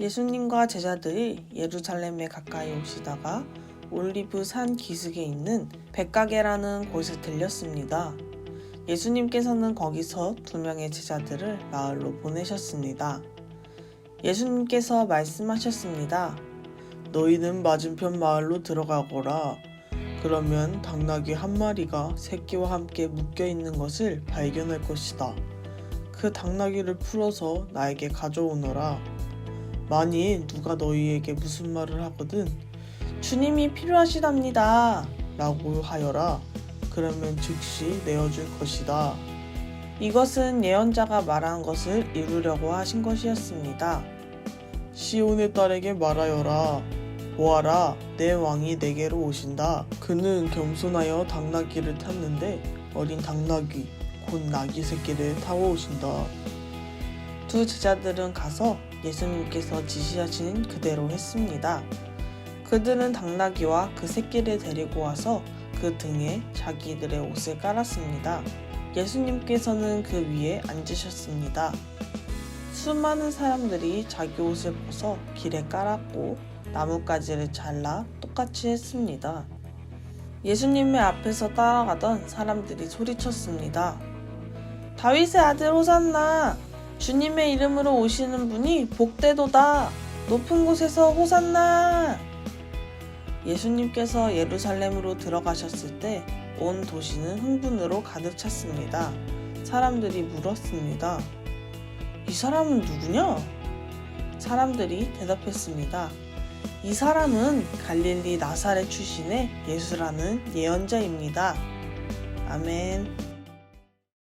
예수님과 제자들이 예루살렘에 가까이 오시다가 올리브 산 기슭에 있는 백가게라는 곳에 들렸습니다. 예수님께서는 거기서 두 명의 제자들을 마을로 보내셨습니다. 예수님께서 말씀하셨습니다. 너희는 맞은편 마을로 들어가거라. 그러면 당나귀 한 마리가 새끼와 함께 묶여 있는 것을 발견할 것이다. 그 당나귀를 풀어서 나에게 가져오너라. 만일 누가 너희에게 무슨 말을 하거든 주님이 필요하시답니다. 라고 하여라. 그러면 즉시 내어줄 것이다. 이것은 예언자가 말한 것을 이루려고 하신 것이었습니다. 시온의 딸에게 말하여라. 보아라, 내 왕이 내게로 오신다. 그는 겸손하여 당나귀를 탔는데 어린 당나귀, 곧 나귀 새끼를 타고 오신다. 두 제자들은 가서 예수님께서 지시하신 그대로 했습니다. 그들은 당나귀와 그 새끼를 데리고 와서 그 등에 자기들의 옷을 깔았습니다. 예수님께서는 그 위에 앉으셨습니다. 수많은 사람들이 자기 옷을 벗어 길에 깔았고 나뭇가지를 잘라 똑같이 했습니다. 예수님의 앞에서 따라가던 사람들이 소리쳤습니다. 다윗의 아들 호산나! 주님의 이름으로 오시는 분이 복되도다! 높은 곳에서 호산나! 예수님께서 예루살렘으로 들어가셨을 때 온 도시는 흥분으로 가득 찼습니다. 사람들이 물었습니다. 이 사람은 누구냐? 사람들이 대답했습니다. 이 사람은 갈릴리 나사렛 출신의 예수라는 예언자입니다. 아멘.